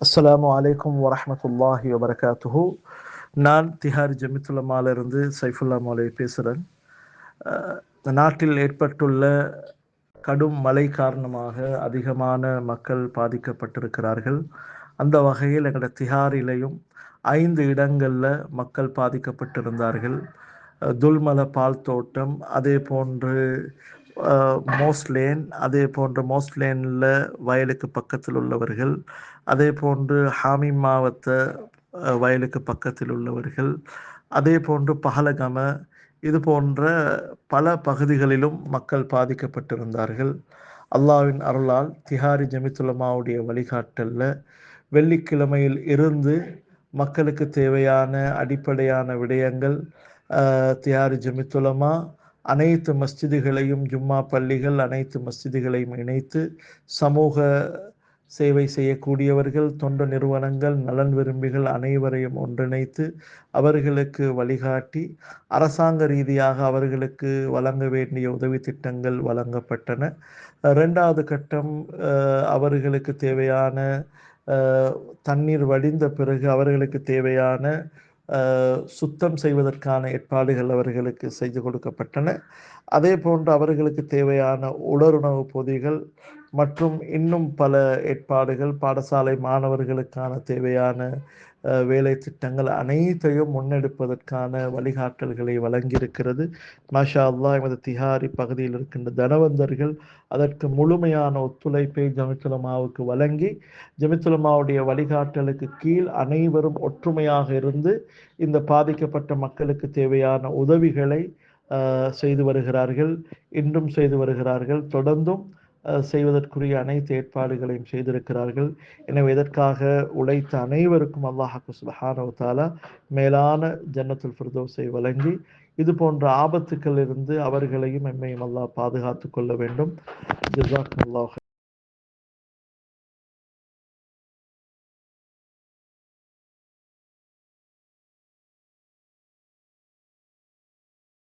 அஸ்ஸலாமு அலைக்கும் வரமத்துல்லாஹி வபரகாத்துஹு நான் திஹார் ஜமித்துல்லமாலிருந்து சைஃபுல்லா மௌலை பேசுகிறேன் நாட்டில் ஏற்பட்டுள்ள கடும் மழை காரணமாக அதிகமான மக்கள் பாதிக்கப்பட்டிருக்கிறார்கள். அந்த வகையில் எங்களோட திஹாரிலையும் ஐந்து இடங்களில் மக்கள் பாதிக்கப்பட்டிருந்தார்கள். துல்மல பால் தோட்டம் அதே போன்று மோஸ்ட்லேன் அதே போன்று மோஸ்ட்லேனில் வயலுக்கு பக்கத்தில் உள்ளவர்கள் அதே போன்று ஹாமி மாவட்ட வயலுக்கு பக்கத்தில் உள்ளவர்கள் அதே போன்று பகலகம இது போன்ற பல பகுதிகளிலும் மக்கள் பாதிக்கப்பட்டிருந்தார்கள். அல்லாவின் அருளால் திஹாரி ஜமித்துலமாவுடைய வழிகாட்டலில் வெள்ளிக்கிழமையில் இருந்து மக்களுக்கு தேவையான அடிப்படையான விடயங்கள் தியாரி ஜமித்துலமா அனைத்து மஸ்ஜிதுகளையும் ஜும்மா பள்ளிகள் அனைத்து மஸ்ஜிதுகளையும் இணைத்து சமூக சேவை செய்யக்கூடியவர்கள் தொண்டு நிறுவனங்கள் நலன் விரும்பிகள் அனைவரையும் ஒன்றிணைத்து அவர்களுக்கு வழிகாட்டி அரசாங்க ரீதியாக அவர்களுக்கு வழங்க வேண்டிய உதவி திட்டங்கள் வழங்கப்பட்டன. ரெண்டாவது கட்டம் அவர்களுக்கு தேவையான தண்ணீர் வடிந்த பிறகு அவர்களுக்கு தேவையான சுத்தம் செய்வதற்கான ஏற்பாடுகள் அவர்களுக்கு செய்து கொடுக்கப்பட்டன. அதே போன்று அவர்களுக்கு தேவையான உலருணவு பொதிகள் மற்றும் இன்னும் பல ஏற்பாடுகள் பாடசாலை மாணவர்களுக்கான தேவையான வேலை திட்டங்கள் அனைத்தையும் முன்னெடுப்பதற்கான வழிகாட்டல்களை வழங்கியிருக்கிறது. மாஷா அல்லா எமது திஹாரி பகுதியில் இருக்கின்ற தனவந்தர்கள் அதற்கு முழுமையான ஒத்துழைப்பை ஜமித்துலமாவுக்கு வழங்கி ஜமித்துலமாவுடைய வழிகாட்டலுக்கு கீழ் அனைவரும் ஒற்றுமையாக இருந்து இந்த பாதிக்கப்பட்ட மக்களுக்கு தேவையான உதவிகளை செய்து வருகிறார்கள் இன்றும் செய்து வருகிறார்கள். தொடர்ந்தும் செய்வதற்குரிய அனைத்து ஏற்பாடுகளையும் செய்திருக்கிறார்கள். எனவே இதற்காக உழைத்த அனைவருக்கும் அல்லாஹாக்கு சுபஹானவ தாலா மேலான ஜன்னத்துல் ஃபிர்தோஸை வழங்கி இது போன்ற ஆபத்துக்களிலிருந்து அவர்களையும் எம்மையும் அல்லாஹ் பாதுகாத்து கொள்ள வேண்டும். ஜிசாக் அல்லாஹ்